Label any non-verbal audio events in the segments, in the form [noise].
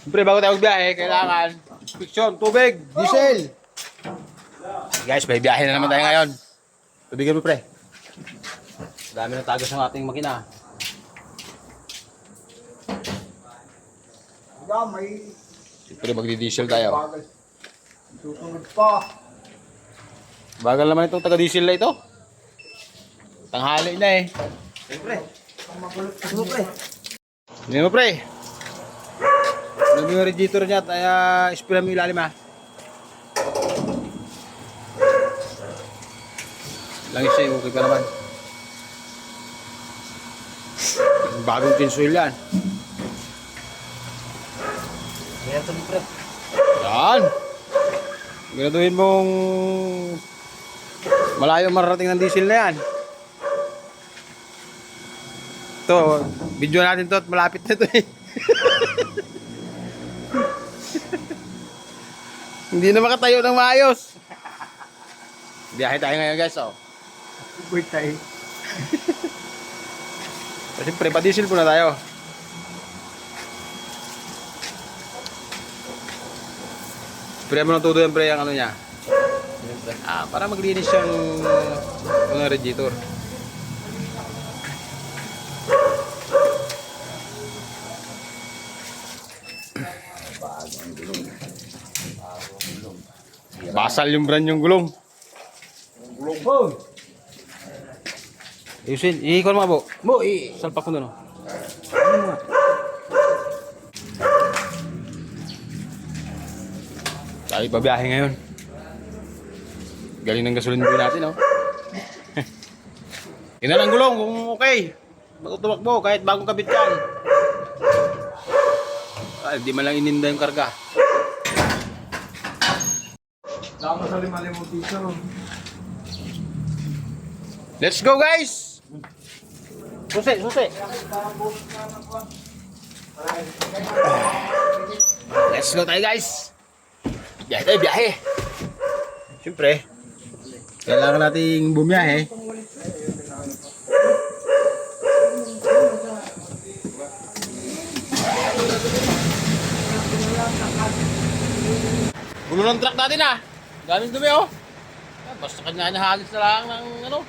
Siyempre, bago tayo magbiyahe, kailangan fiction, tubig, diesel. Guys, may biyahe na naman tayo ngayon. Tubigan mo, pre. Dami na tagos ng ating makina. Wala, may Siyempre, magdi-diesel tayo. Susunod pa. Bagal naman itong taga-diesel na ito. Tanghali na eh. Siyempre. Ang magulat ka mo, mo, mo yung radiator niya, kaya ispira mo yung ilalim ha. Langis siya, okay ka naman. Bagong tinsoil yan. Kaya ito. Yan. Graduhin mong malayo mararating ng diesel na yan. Ito, video natin to at malapit na to eh. [laughs] Hindi na makatayo ng maayos. [laughs] Biyahe tayo ngayon guys, oh. Wait tayo. So, [laughs] Siyempre, pa-diesel muna tayo. Pre mo ng todo yan, pre, ang ano niya. Ah, para maglinis siyang mga radiator. Basal yung brand yung gulong. Gulong po. Ayusin, iikon mo, abo. Mo, i... Salpak ko doon, oh. Ano mo? Tayo babiyahe ngayon. Galing ng gasolina bill natin, oh. [laughs] Ina lang gulong kung okay. Bago tumakbo, kahit bagong kabit yan. Ay, di man lang ininda yung karga. Tama sa lima-limang piso. Let's go, guys! Susi, susi. Let's go tayo, guys. Biyahe tayo, biyahe. Siyempre, kailangan nating bumiyahe. Gulo ng truck natin ah. Daming dumi oh. Ah, Basta kanya halos na lang ng ano.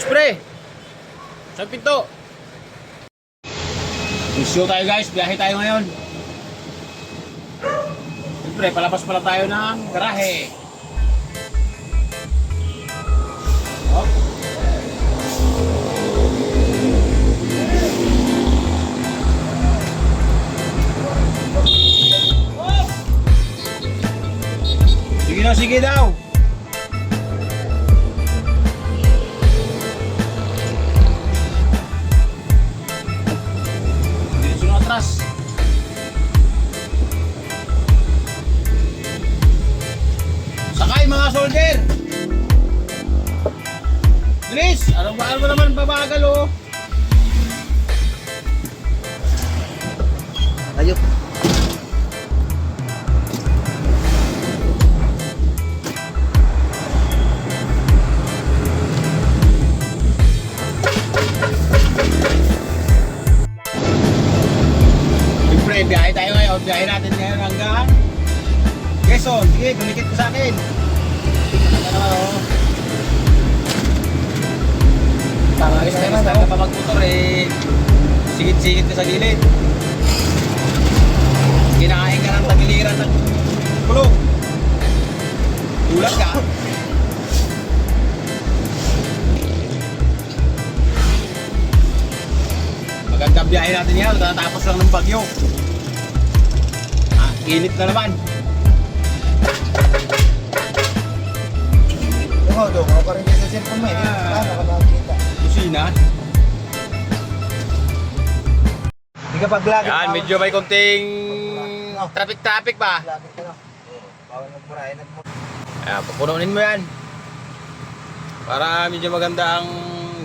Spray! Saan pinto? Misyo tayo guys, biyahe tayo ngayon. Siyempre, palabas pala tayo ng garahe. Hop. Sige daw. Diretso na atras. Sakay mga soldier! Bilis! Anong ba mo naman babagal oh? Ayok. Siyempre, biyahe tayo ngayon. Biyahe natin ngayon hanggang Quezon. Sige, kumikit ka sa akin. Oh. Tama, style style ka pa magmotor eh. Sigit-sigit ka sa gilid. Kinakain ka ng tagiliran ng kulog. Ulat ka. Magandang biyahe natin yan. Tatapos lang ng bagyo. Init na naman. Oo, doon. Ako pa rin sa cellphone mo eh. Ah. Makikita? Kusina. Hindi ka pag-vlog. Yan, medyo may konting traffic-traffic pa. Vlog ka na. Bawal magmurahin at mo. Ayan, pupununin mo yan. Para medyo maganda ang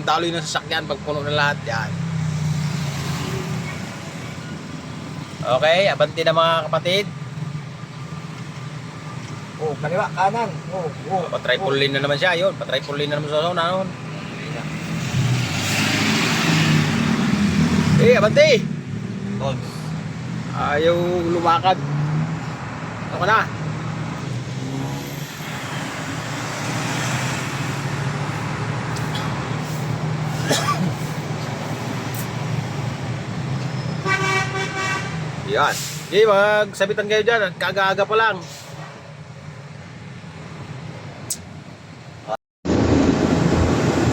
daloy ng sasakyan pag puno na lahat yan. Okay, abanti na mga kapatid. Oh, kaliwa, kanan. Oh, oh. Pa-triple lane na naman siya, yun. Pa-triple lane na naman sa sauna noon. Eh, abante! Ayaw lumakad. Ka na? Yan. Okay, magsabitan kayo dyan. Kagaaga pa lang.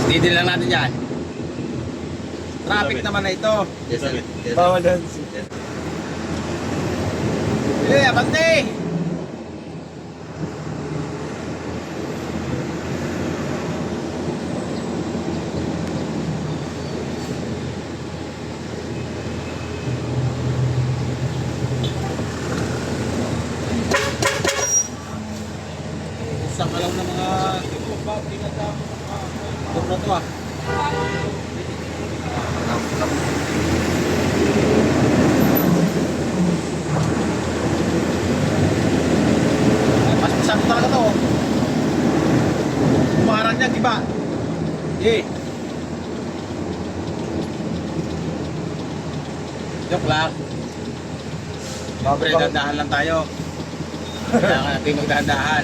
Steady lang natin yan. Traffic naman na ito. Yes, sir. Yes, Bawal doon. Bili, abante! Usang ka lang ng mga Ito na to ah. Mas masarap talaga to. Kumarang niya, di ba? Eh. Joke lang. Siyempre, dandahan lang tayo. Kailangan natin magdandahan.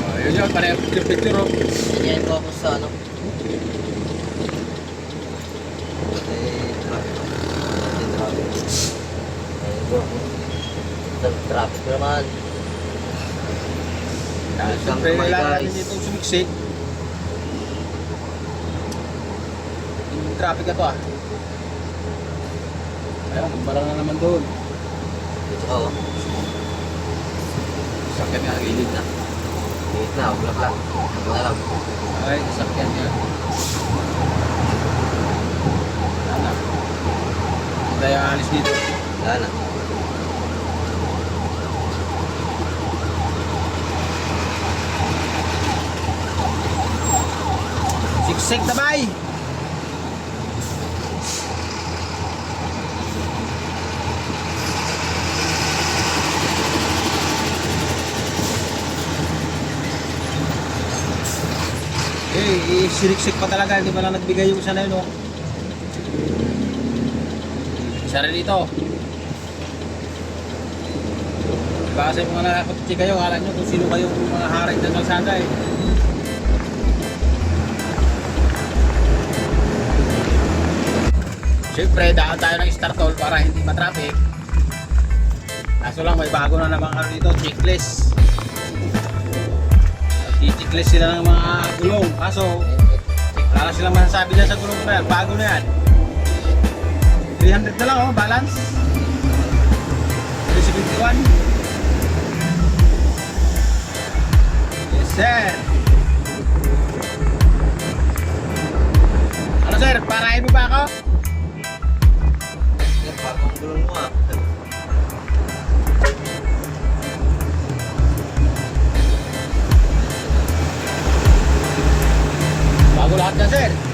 Oh, yun pareho picture oh. Yan ko ako sa ano. Eh. Eh. Ayun traffic naman. Ah, Siyempre, guys. natin dito sumiksik. Yung traffic na to ah. Ayun, kumbarang na naman doon. Ka oh. Sakyan nga, gilid na. Dito na, huwag lang lang. Huwag na lang. Ay, sakyan nga. Na. Hindi tayo alis dito. Wala na. Siksik na bay! Eh, eh, siriksik pa talaga, hindi pa lang nagbigay yung isa na yun, oh. Isa rin dito. Diba kasi mga nakakotsi kayo, kala nyo kung sino kayong mga haray ng kalsada eh. Siyempre, daan tayo ng startol para hindi matraffic. Kaso lang, may bago na naman ano dito, checklist. Checklist sila ng mga gulong. Kaso, wala silang masasabi dyan sa gulong na yan. Bago na yan. 300 na lang oh, balance. 371. Yes, sir. Ano sir, parahin mo ba ako? Yan, bagong gulong mo ah. Bago lahat na sir.